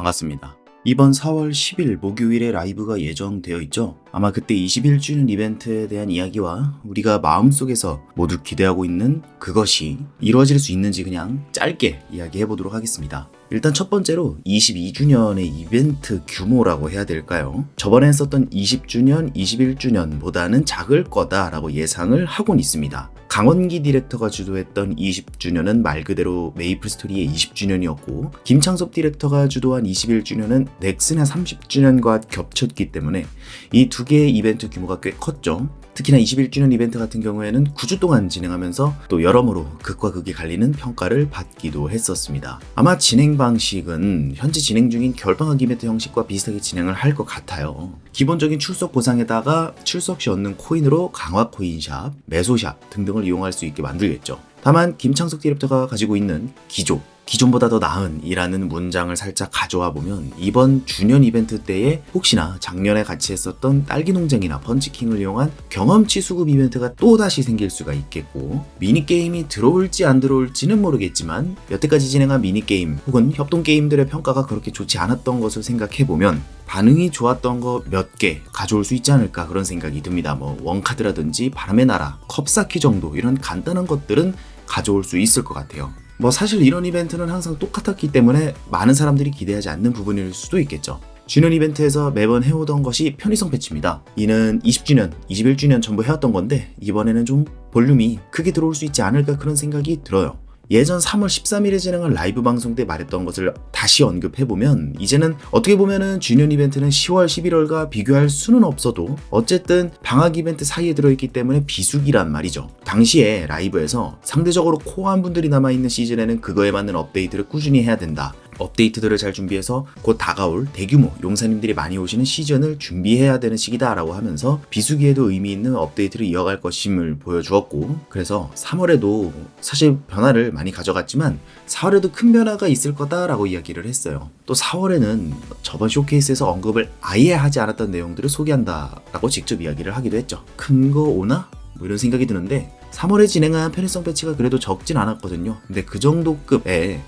반갑습니다. 이번 4월 10일 목요일에 라이브가 예정되어 있죠. 아마 그때 21주년 이벤트에 대한 이야기와 우리가 마음속에서 모두 기대하고 있는 그것이 이루어질 수 있는지 그냥 짧게 이야기해 보도록 하겠습니다. 일단 첫 번째로 22주년의 이벤트 규모라고 해야 될까요? 저번에 했었던 20주년, 21주년보다는 작을 거다라고 예상을 하곤 있습니다. 강원기 디렉터가 주도했던 20주년은 말 그대로 메이플 스토리의 20주년이었고 김창섭 디렉터가 주도한 21주년은 넥슨의 30주년과 겹쳤기 때문에 이 두 개의 이벤트 규모가 꽤 컸죠. 특히나 21주년 이벤트 같은 경우에는 9주 동안 진행하면서 또 여러모로 극과 극이 갈리는 평가를 받기도 했었습니다. 아마 진행 방식은 현재 진행 중인 결방학 이벤트 형식과 비슷하게 진행을 할 것 같아요. 기본적인 출석 보상에다가 출석 시 얻는 코인으로 강화 코인샵, 매소샵 등등을 이용할 수 있게 만들겠죠. 다만 김창석 디렉터가 가지고 있는 기조, 기존보다 더 나은 이라는 문장을 살짝 가져와 보면 이번 주년 이벤트 때에 혹시나 작년에 같이 했었던 딸기 농장이나 펀치킹을 이용한 경험치 수급 이벤트가 또 다시 생길 수가 있겠고 미니게임이 들어올지 안 들어올지는 모르겠지만 여태까지 진행한 미니게임 혹은 협동게임들의 평가가 그렇게 좋지 않았던 것을 생각해 보면 반응이 좋았던 거 몇 개 가져올 수 있지 않을까 그런 생각이 듭니다. 뭐 원카드라든지 바람의 나라, 컵쌓기 정도 이런 간단한 것들은 가져올 수 있을 것 같아요. 뭐 사실 이런 이벤트는 항상 똑같았기 때문에 많은 사람들이 기대하지 않는 부분일 수도 있겠죠. 주년 이벤트에서 매번 해오던 것이 편의성 패치입니다. 이는 20주년, 21주년 전부 해왔던 건데 이번에는 좀 볼륨이 크게 들어올 수 있지 않을까 그런 생각이 들어요. 예전 3월 13일에 진행한 라이브 방송 때 말했던 것을 다시 언급해보면 이제는 어떻게 보면은 주년 이벤트는 10월, 11월과 비교할 수는 없어도 어쨌든 방학 이벤트 사이에 들어있기 때문에 비수기란 말이죠. 당시에 라이브에서 상대적으로 코어한 분들이 남아있는 시즌에는 그거에 맞는 업데이트를 꾸준히 해야 된다. 업데이트들을 잘 준비해서 곧 다가올 대규모 용사님들이 많이 오시는 시즌을 준비해야 되는 시기다라고 하면서 비수기에도 의미 있는 업데이트를 이어갈 것임을 보여주었고 그래서 3월에도 사실 변화를 많이 가져갔지만 4월에도 큰 변화가 있을 거다라고 이야기를 했어요. 또 4월에는 저번 쇼케이스에서 언급을 아예 하지 않았던 내용들을 소개한다라고 직접 이야기를 하기도 했죠. 큰 거 오나? 뭐 이런 생각이 드는데 3월에 진행한 편의성 패치가 그래도 적진 않았거든요. 근데 그 정도 급의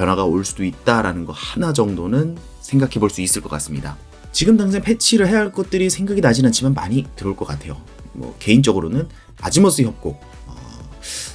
변화가 올 수도 있다라는 거 하나 정도는 생각해 볼 수 있을 것 같습니다. 지금 당장 패치를 해야 할 것들이 생각이 나진 않지만 많이 들어올 것 같아요. 뭐 개인적으로는 아지모스 협곡. 어,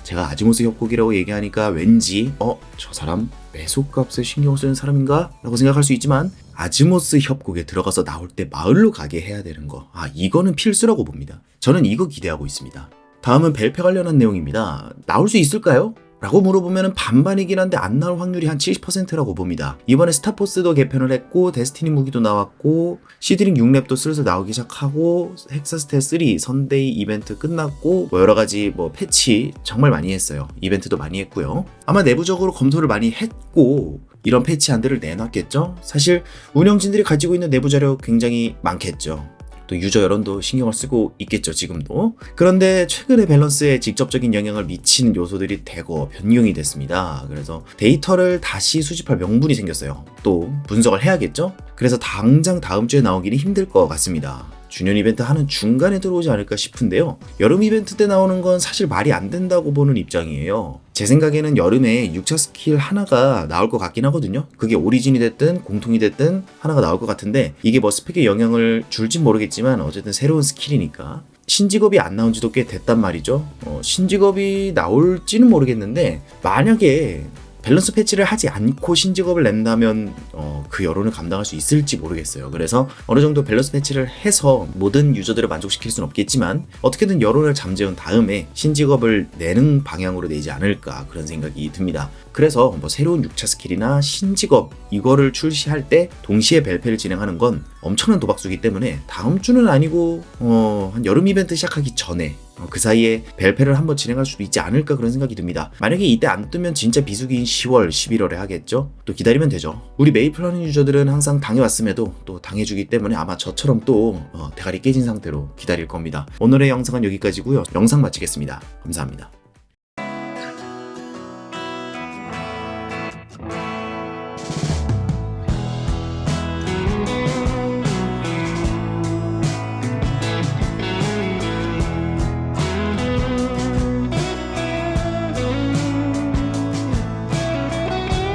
제가 아지모스 협곡이라고 얘기하니까 왠지 어 저 사람 매소값에 신경 쓰는 사람인가? 라고 생각할 수 있지만 아즈모스 협곡에 들어가서 나올 때 마을로 가게 해야 되는 거. 아, 이거는 필수라고 봅니다. 저는 이거 기대하고 있습니다. 다음은 벨페 관련한 내용입니다. 나올 수 있을까요? 라고 물어보면 반반이긴 한데 안 나올 확률이 한 70%라고 봅니다. 이번에 스타포스도 개편을 했고 데스티니 무기도 나왔고 시드링 6랩도 슬슬 나오기 시작하고 헥사스테 3 선데이 이벤트 끝났고 뭐 여러 가지 뭐 패치 정말 많이 했어요. 이벤트도 많이 했고요. 아마 내부적으로 검토를 많이 했고 이런 패치 안들을 내놨겠죠? 사실 운영진들이 가지고 있는 내부 자료 굉장히 많겠죠. 또 유저 여론도 신경을 쓰고 있겠죠 지금도. 그런데 최근에 밸런스에 직접적인 영향을 미치는 요소들이 대거 변경이 됐습니다. 그래서 데이터를 다시 수집할 명분이 생겼어요. 또 분석을 해야겠죠? 그래서 당장 다음 주에 나오기는 힘들 것 같습니다 주년 이벤트 하는 중간에 들어오지 않을까 싶은데요. 여름 이벤트 때 나오는 건 사실 말이 안 된다고 보는 입장이에요. 제 생각에는 여름에 6차 스킬 하나가 나올 것 같긴 하거든요. 그게 오리진이 됐든 공통이 됐든 하나가 나올 것 같은데 이게 뭐 스펙에 영향을 줄진 모르겠지만 어쨌든 새로운 스킬이니까 신직업이 안 나온 지도 꽤 됐단 말이죠. 어, 신직업이 나올지는 모르겠는데 만약에 밸런스 패치를 하지 않고 신직업을 낸다면 어, 그 여론을 감당할 수 있을지 모르겠어요. 그래서 어느 정도 밸런스 패치를 해서 모든 유저들을 만족시킬 수는 없겠지만 어떻게든 여론을 잠재운 다음에 신직업을 내는 방향으로 내지 않을까 그런 생각이 듭니다. 그래서 뭐 새로운 6차 스킬이나 신직업 이거를 출시할 때 동시에 벨페를 진행하는 건 엄청난 도박수기 때문에 다음 주는 아니고 어, 한 여름 이벤트 시작하기 전에 어, 그 사이에 벨페를 한번 진행할 수도 있지 않을까 그런 생각이 듭니다. 만약에 이때 안 뜨면 진짜 비수기인 10월, 11월에 하겠죠? 또 기다리면 되죠. 우리 메이플 하는 유저들은 항상 당해왔음에도 또 당해주기 때문에 아마 저처럼 또 어, 대가리 깨진 상태로 기다릴 겁니다. 오늘의 영상은 여기까지고요. 영상 마치겠습니다. 감사합니다.